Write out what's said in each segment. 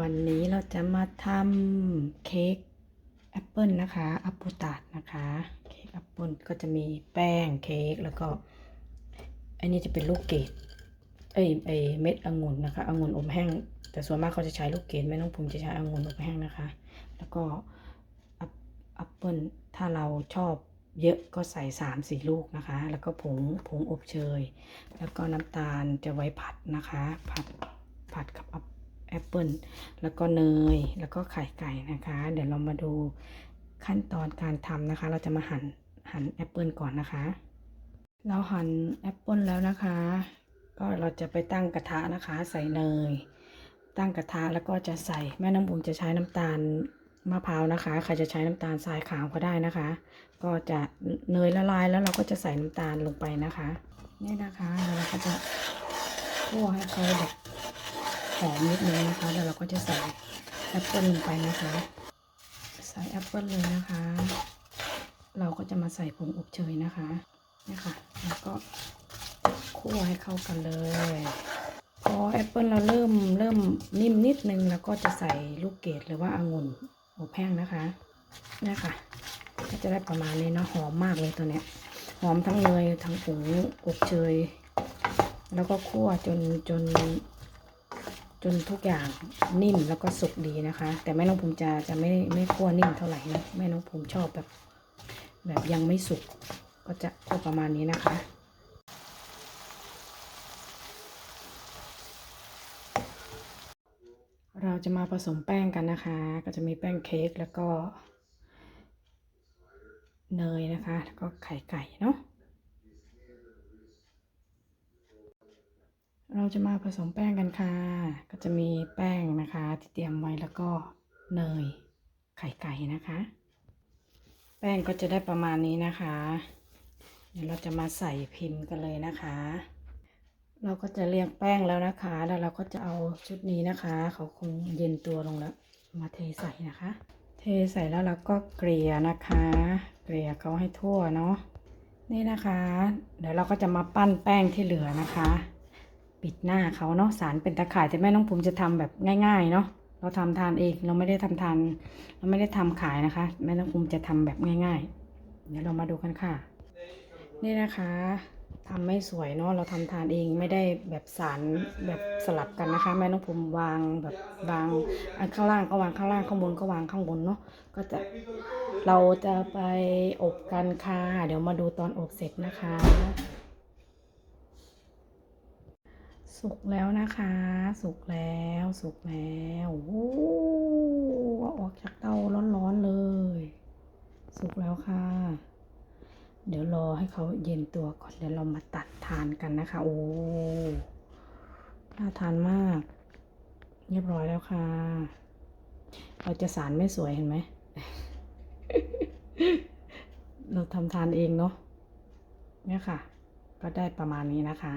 วันนี้เราจะมาทำเค้กแอปเปิลนะคะอัปโปตาดนะคะ เค้กแอปเปิลก็จะมีแป้งเค้กแล้วก็ อันนี้จะเป็นลูกเกดเอ้ยไอเม็ดองุ่นนะคะองุ่นอบแห้ง แต่ส่วนมากเขาจะใช้ลูกเกดแม่น้องภูมิจะใช้องุ่นอบแห้งนะคะ แล้วก็แอปเปิลถ้าเราชอบเยอะก็ใส่สามสี่ลูกนะคะ แล้วก็ผงผงอบเชย แล้วก็น้ำตาลจะไว้ผัดนะคะ ผัดผัดกับแอป แอปเปิลแล้วก็เนย แล้วก็ไข่ไก่นะคะ เดี๋ยวเรามาดูขั้นตอนการทำนะคะ เราจะมาหั่นหั่นแอปเปิลก่อนนะคะ เราหั่นแอปเปิลแล้วนะคะ ก็เราจะไปตั้งกระทะนะคะ ใส่เนย ตั้งกระทะแล้วก็จะใส่แม่น้ำบุญจะใช้น้ำตาลมะพร้าวนะคะ ใครจะใช้น้ำตาลทรายขาวก็ได้นะคะ ก็จะเนยละลายแล้วเราก็จะใส่น้ำตาลลงไปนะคะ นี่นะคะ เราก็จะคั่วให้เขาแบบ อมนิดนึงนะคะแล้วเราก็จะใส่แอปเปิลลงไปนะคะ ใส่แอปเปิลเลยนะคะ เราก็จะมาใส่ผงอบเชยนะคะนี่ค่ะแล้วก็คั่วให้เข้ากันเลย พอแอปเปิลเราเริ่มเริ่มนิ่มนิดนึงแล้วก็จะใส่ลูกเกดหรือว่าองุ่นอบแห้งนะคะนี่ค่ะ ก็จะได้ประมาณนี้เนาะหอมมากเลยตัวเนี้ยหอมทั้งเนยทั้งผงอบเชยแล้วก็คั่วจนจน จนทุกอย่างนิ่มแล้วก็สุกดีนะคะ แต่แม่น้องภูมิจะจะไม่ไม่คั่วนิ่มเท่าไหร่นะแม่น้องภูมิชอบแบบ แบบยังไม่สุกก็จะก็ประมาณนี้นะคะเราจะมาผสมแป้งกันนะคะ ก็จะมีแป้งเค้กแล้วก็ เนยนะคะ แล้วก็ไข่ไก่เนาะ เราจะมาผสมแป้งกันค่ะ ก็จะมีแป้งนะคะที่เตรียมไว้แล้วก็เนยไข่ไก่นะคะ แป้งก็จะได้ประมาณนี้นะคะ เดี๋ยวเราจะมาใส่พิมพ์กันเลยนะคะ เราก็จะเรียงแป้งแล้วนะคะ แล้วเราก็จะเอาชุดนี้นะคะ เขาคงเย็นตัวลงแล้ว มาเทใส่นะคะ เทใส่แล้วเราก็เกลี่ยนะคะ เกลี่ยเขาให้ทั่วเนาะนี่นะคะ เดี๋ยวเราก็จะมาปั้นแป้งที่เหลือนะคะ ปิดหน้าเขาเนาะสารเป็นตะข่ายแต่แม่น้องภูมิจะทำแบบง่ายๆเนาะเราทำทานเองเราไม่ได้ทำทาน เราไม่ได้ทำขายนะคะ แม่น้องภูมิจะทำแบบง่าย ๆ เดี๋ยวเรามาดูกันค่ะ นี่นะคะทำไม่สวยเนาะเราทำทานเองไม่ได้แบบสารแบบสลับกันนะคะ แม่น้องภูมิวางแบบวางอันข้างล่างก็วางข้างล่างข้างบนก็วางข้างบนเนาะก็จะเราจะไปอบกันค่ะเดี๋ยวมาดูตอนอบเสร็จนะคะ สุกแล้วนะคะ สุกแล้วสุกแล้วโอ้โหเอออกจากเตาร้อนๆเลย สุกแล้วค่ะ เดี๋ยวรอให้เขาเย็นตัวก่อนเดี๋ยวเรามาตัดทานกันนะคะ โอ้น่าทานมาก เรียบร้อยแล้วค่ะ เราจะสารไม่สวยเห็นไหม เราทำทานเองเนาะเนี่ยค่ะ ก็ได้ประมาณนี้นะคะ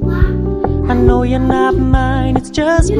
I know you're not mine, it's just my